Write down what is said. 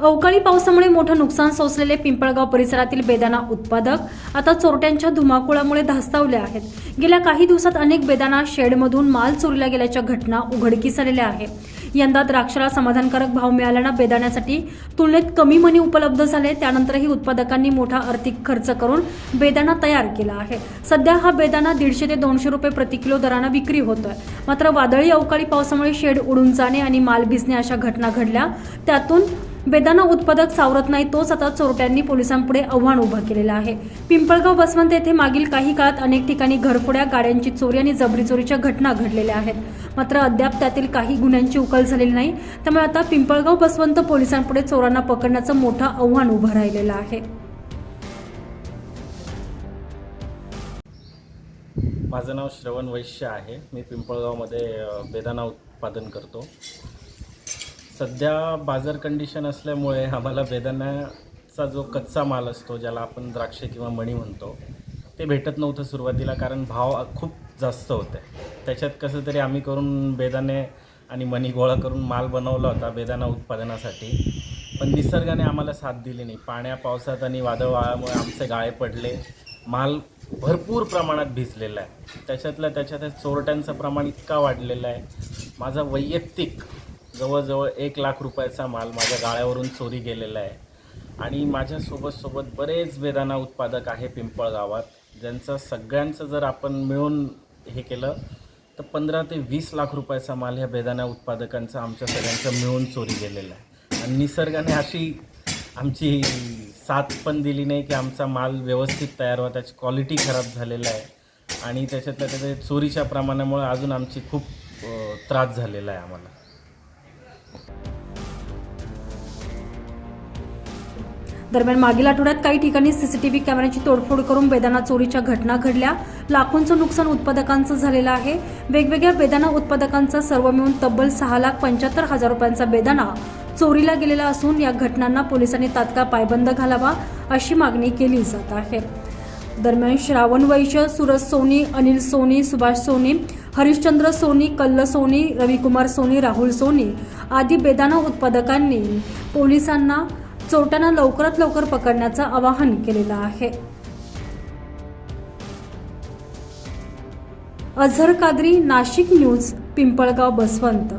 अवकाळी पावसामुळे मोठं नुकसान सोसलेले पिंपळगाव परिसरातील बेदाना उत्पादक आता चोरट्यांच्या धुमाकुळामुळे धास्तावले आहेत. गेल्या काही दिवसात अनेक बेदाना शेडमधून माल चोरीला गेल्याच्या घटना उघडकीस आलेल्या आहेत यंदा द्राक्षाला समाधानकारक भाव मिळाल्यानं बेदाण्यासाठी तुलनेत कमी मनी उपलब्ध झाले. त्यानंतरही उत्पादकांनी मोठा आर्थिक खर्च करून बेदाणा तयार केला आहे. सध्या हा बेदाणा दीडशे ते दोनशे रुपये प्रति किलो दरानं विक्री होतोय. मात्र वादळी अवकाळी पावसामुळे शेड उडून जाणे आणि माल भिजणे अशा घटना घडल्या. त्यातून बेदाना उत्पादक सावरत नाही तोच आता चोरट्यांनी पोलिसांपुढे आव्हान उभं केलेलं आहे. पिंपळगाव बसवंत येथे मागील काही काळात अनेक ठिकाणी घरफोड्या गाड्यांची चोरी आणि जबरी चोरीच्या घटना घडलेल्या आहेत. मात्र अद्याप त्यातील काही गुन्ह्यांची उकल झालेली नाही. त्यामुळे आता पिंपळगाव बसवंत पोलिसांपुढे चोरांना पकडण्याचं मोठं आव्हान उभं राहिलेलं आहे. माझं नाव श्रवण वैश्य आहे. मी पिंपळगावमध्ये बेदाना उत्पादन करतो. सध्या बाजार कंडिशन असल्यामुळे आम्हाला बेदाण्याचा जो कच्चा माल असतो ज्याला आपण द्राक्षे किंवा मणी म्हणतो ते भेटत नव्हतं सुरुवातीला कारण भाव खूप जास्त होते. त्याच्यात कसं तरी आम्ही करून बेदाणे आणि मणी गोळा करून माल बनवला होता बेदाणा उत्पादनासाठी. पण निसर्गाने आम्हाला साथ दिली नाही. पाण्या पावसात आणि वादळ वाळामुळे आमचे गाळे पडले. माल भरपूर प्रमाणात भिजलेला आहे. त्याच्यातल्या त्याच्यात चोरट्यांचं प्रमाण इतका वाढलेलं आहे. माझा वैयक्तिक जवळजवळ एक लाख रुपयाचा माल माझ्या गाळ्यावरून चोरी गेलेला आहे. आणि माझ्यासोबत सोबत बरेच बेदाना उत्पादक आहे पिंपळ गावात ज्यांचं सगळ्यांचं जर आपण मिळून हे केलं तर पंधरा ते वीस लाख रुपयाचा माल ह्या बेदाना उत्पादकांचा आमच्या सगळ्यांचं मिळून चोरी गेलेला आहे. आणि निसर्गाने अशी आमची साथ पण दिली नाही की आमचा माल व्यवस्थित तयार व्हा त्याची क्वालिटी खराब झालेला आहे. आणि त्याच्यातल्या त्याच्या चोरीच्या प्रमाणामुळे अजून आमची खूप त्रास झालेला आहे आम्हाला. दरम्यान मागील आठवड्यात काही ठिकाणी सीसीटीव्ही कॅमेऱ्याची तोडफोड करून बेदाना चोरीच्या घटना घडल्या. लाखोंचं नुकसान उत्पादकांचं झालेलं आहे. वेगवेगळ्या बेदाना उत्पादकांचा सर्व मिळून तब्बल सहा लाख पंच्याहत्तर हजार रुपयांचा बेदाना चोरीला गेलेला असून या घटनांना पोलिसांनी तात्काळ पायबंद घालावा अशी मागणी केली जात आहे. दरम्यान श्रावण वैश्य सुरज सोनी अनिल सोनी सुभाष सोनी हरिश्चंद्र सोनी कल्ल सोनी रविकुमार सोनी राहुल सोनी आदी बेदाना उत्पादकांनी पोलिसांना चोरट्यांना लवकरात लवकर पकडण्याचं आवाहन केलेलं आहे. अझर कादरी नाशिक न्यूज पिंपळगाव बसवंत.